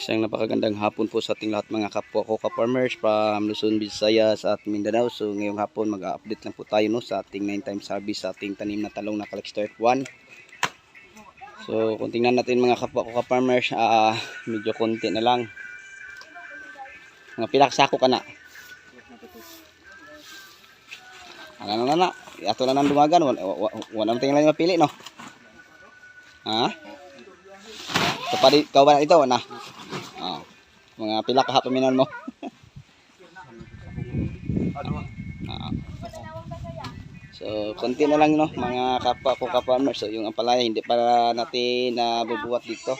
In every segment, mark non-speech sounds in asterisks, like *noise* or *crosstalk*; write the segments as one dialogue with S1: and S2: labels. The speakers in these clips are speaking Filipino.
S1: Isang napakagandang hapon po sa ating lahat mga kapwa ko ka-farmers from Luzon, Visayas at Mindanao. So ngayong hapon mag-update lang po tayo no, sa ating 9 times harvest sa ating tanim na talong na Calixto F1. So kung tingnan natin mga kapwa ko ka-farmers, ah, medyo konti na lang. Mga pilak sako ka na. Ano na na, ato na nang dumagan, wala, wala naman tingnan yung mapili no. Ha? Pari, ikaw ba na ito? Na? Mga pila ka hapaminan mo. Ah. *laughs* So, konti na lang no, mga kapwa ko ka-farmers. So, yung ampalaya, hindi pa natin nabubuhat dito.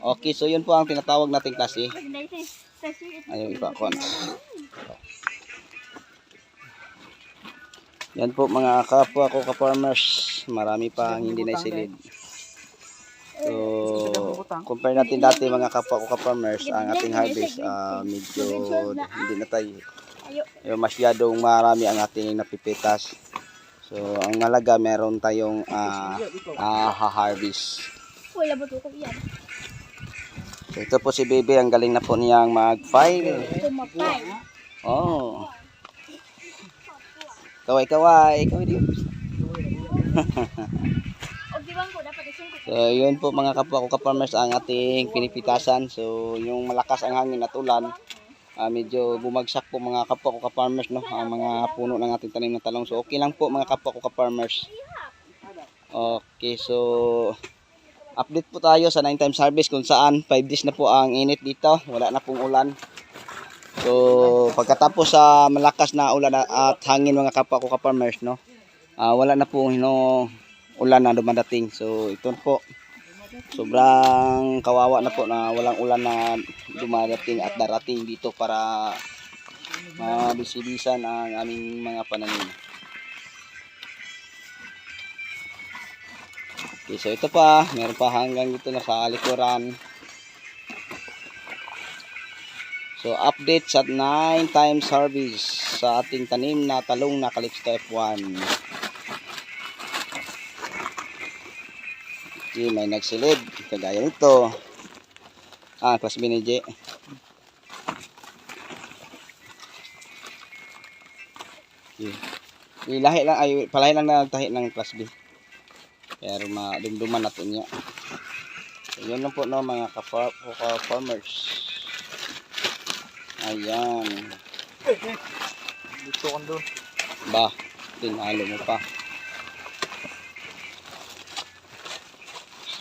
S1: Okay, so yun po ang tinatawag nating klase. Ayun, iba ko. Yan po mga kapwa ko ka-farmers. Marami pa ang hindi naisilid. So, compare natin dati mga kapwa ko ka-farmers, ang ating harvest, ah, medyo hindi na tayo. Yung masyadong marami ang ating napipitas. So, ang malaga, meron tayong ah, ah, ha-harvest.
S2: Wala ba ko yan?
S1: So, ito po si Baby, ang galing na po niyang mag-file. Oh. Kaway, kaway. Kaway din. *laughs*
S2: O di bang ko dapat isang ko.
S1: So, yun po mga kapwa ko ka-farmers ang ating pinipitasan. So, yung malakas ang hangin at ulan, ah, medyo bumagsak po mga kapwa ko ka-farmers, no? Ang mga puno ng ating tanim na talong. So, okay lang po mga kapwa ko ka-farmers. Okay, so update po tayo sa 9 times harvest kung saan 5 days na po ang init dito. Wala na pong ulan. So, pagkatapos sa malakas na ulan at hangin mga kapwa ko ka-farmers, no? Ah, wala na pong no, ulan na dumadating. So, ito po. Sobrang kawawa na po na walang ulan na dumadating at darating dito para mabisibisan ang aming mga pananim. Okay, so ito pa, meron pa hanggang dito na sa likuran. So, update sa 9 times harvest sa ating tanim na talong na Calixto F1. Okay, may nagsilid. Kagaya nito. Ah, class B ni J. Okay. Ilahi lang, ay, palahi lang na nagtahi ng class B. Pero madumduman natin niya. So, yun lang po no, mga ka-farmers. Ayan.
S3: Dito kan doon.
S1: Ba, tinalo mo pa.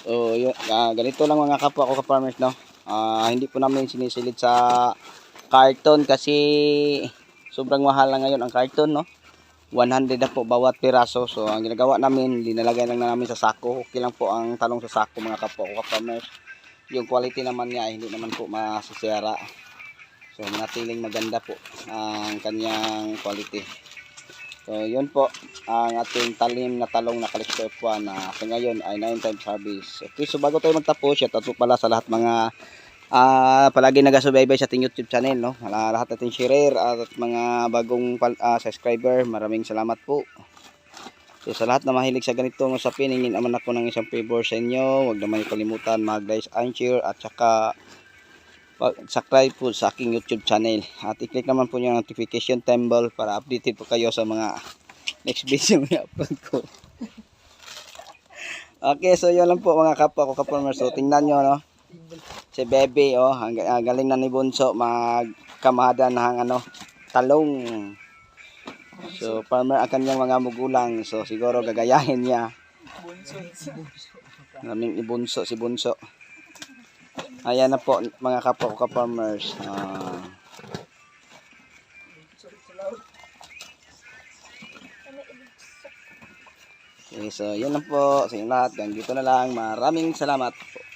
S1: So, yun, ah, ganito lang mga kapwa ko ka-farmers, no? Ah, hindi po namin sinisilid sa carton kasi sobrang mahal na ngayon ang carton, no? 100 na po bawat piraso. So, ang ginagawa namin, linalagay lang na namin sa sako. Okay lang po ang talong sa sako mga kapwa ko ka-farmers. Yung quality naman niya, hindi naman po masisira. So, natiling maganda po ang kanyang quality. So, yun po ang ating talim na talong na Calixto F1 na sa ngayon ay 9 times harvest. Okay, so bago tayo magtapos, shout out po pala sa lahat mga ah palagi nagasubaybay sa ating YouTube channel, no? Lahat nating share at mga bagong ah, subscriber, maraming salamat po. So sa lahat na mahilig sa ganito ng usapin, hingin naman ako ng isang favor sa inyo. Huwag naman kalimutan mag-like and share at saka subscribe po sa aking YouTube channel. At i-click naman po yung notification symbol para updated po kayo sa mga next *laughs* video na upload ko. Okay, so yun lang po mga kapwa ko kapwa So tingnan nyo, no? Si Bebe, oh, ang, ang galing na ni Bunso magkamada ng ano, talong. So, farmer ang kanyang mga mugulang. So, siguro gagayahin niya. Naming ibunso si Bunso. Ayan na po mga kapwa ko ka-farmers. Ah. Okay, so yun lang po sa inyo lahat. Hanggang dito na lang. Maraming salamat po.